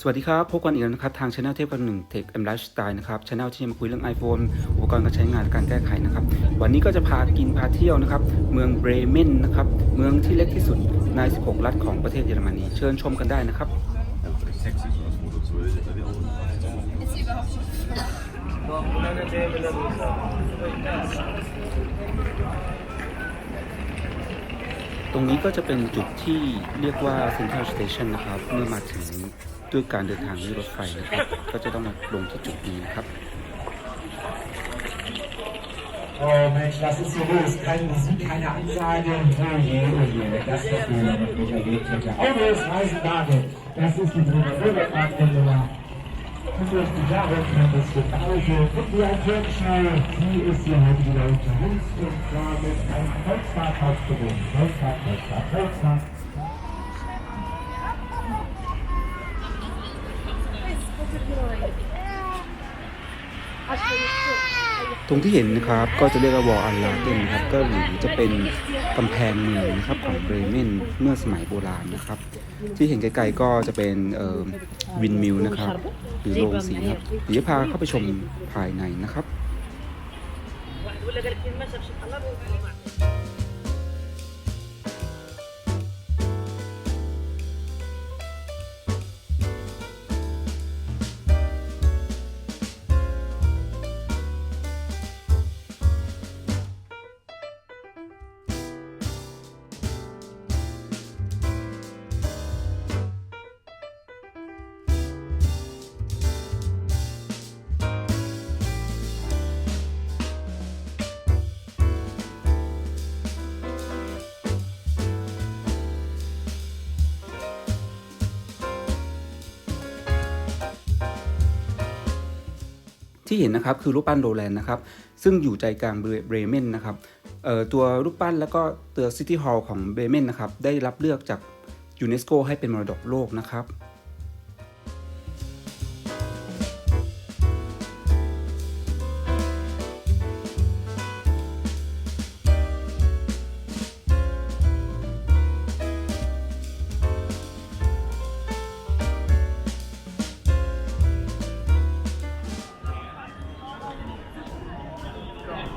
สวัสดีครับ พบกันอีกแล้วนะครับ ทางช anel เทพกันหนึ่ง Tech and Lifestyle นะครับช anel ที่จะมาคุยเรื่อง iPhone อุปกรณ์การใช้งานและการแก้ไขนะครับ วันนี้ก็จะพากินพาเที่ยวนะครับ เมืองเบรเมนนะครับ เมืองที่เล็กที่สุดใน 16 รัฐของประเทศเยอรมนี เชิญชมกันได้นะครับ ตรงนี้ก็จะเป็นจุดที่เรียกว่า Central Station นะครับ เมื่อมาถึงด้วยการเดินทางด้วยรถไฟนะครับ ก็จะต้องมาลงที่จุดนี้นะครับ Oh Mensch, was ist hier los? Keine Musik, keine Ansage. Oh je, oh je, das ist der Fehler, was ich erlebt hätte. Autos, Eisenbahn, das ist die Bürgerparknummer. Vielleicht die Jahre das Pause und die Alternschnur, die ist hier heute wieder unter und zwar mit einem Volkspark aufgebunden. Volkspark, Volkspark, Volkspark. ตรงที่เห็นนะครับก็จะเรียกว่าวอลอัลลาเดนครับก็หรือจะเป็นกำแพงเมืองนะครับของเบรเมนเมื่อสมัยโบราณนะครับ ที่เห็นไกลๆก็จะเป็นวินมิลนะครับ หรือโรงสีครับเดี๋ยวพาเข้าไปชมภายในนะครับ ที่เห็นนะครับคือรูปปั้นโรแลนด์นะครับซึ่งอยู่ใจกลางเบรเมนนะครับตัวรูปปั้นแล้วก็ตัวซิตี้ฮอลล์ของเบรเมนนะครับได้รับเลือกจากยูเนสโกให้เป็นมรดกโลกนะครับ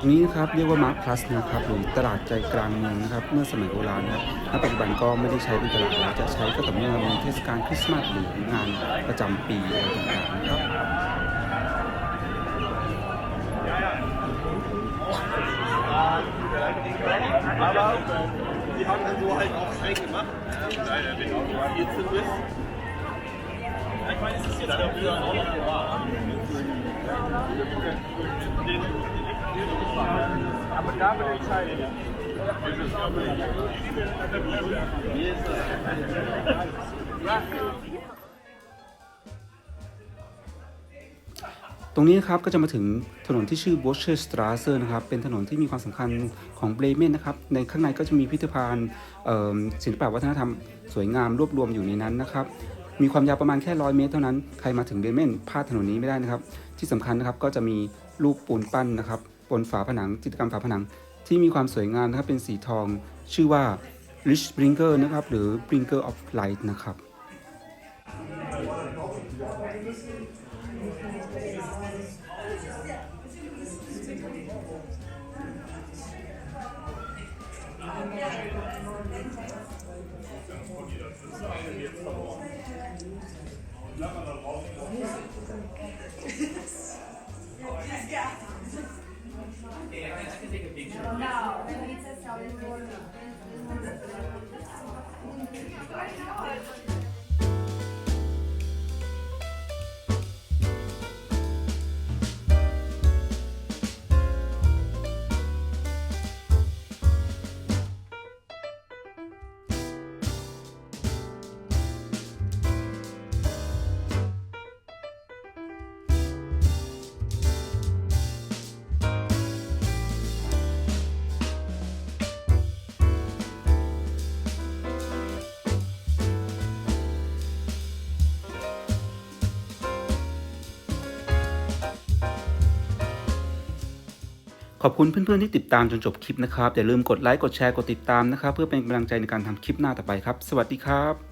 นี้นะครับเรียกว่ามาร์คพลัสนะครับหรือตลาดใจกลางเมืองนะครับเมื่อสมัยโบราณนะครับณปัจจุบันก็ไม่ได้ใช้เป็นตลาดแล้วจะใช้ก็ต่อเมื่อมีเทศกาลคริสต์มาสหรืองานประจำปีอะไรต่างๆนะครับ dominant tight end. Yes, ตรงนี้นะครับก็จะมาถึงถนนที่ชื่อ b o s c h e r s t r a s e นะครับเป็นถนนที่มีความสำคัญของเบรเมนนะครับในข้างในก็จะมีพิพิธภัณฑ์ศิลปวัฒนธรรมสวยงามรวบรวมอยู่ในนั้นนะครับมีความยาวประมาณแค่100เมตรเท่านั้น ใครมาถึงเบรเมนพลาดถนนนี้ไม่ได้นะครับ ที่สำคัญนะครับก็จะมีรูปปูนปั้นนะครับ บนฝาผนังจิตรกรรมฝาผนังที่มีความสวยงามนะครับเป็นสีทองชื่อว่า Rich Brinker นะครับ หรือ Brinker of Light นะครับ ขอบคุณเพื่อนๆที่ติดตามจนจบคลิปนะครับ อย่าลืมกดไลค์กดแชร์กดติดตามนะครับ เพื่อเป็นกำลังใจในการทำคลิปหน้าต่อไปครับ สวัสดีครับ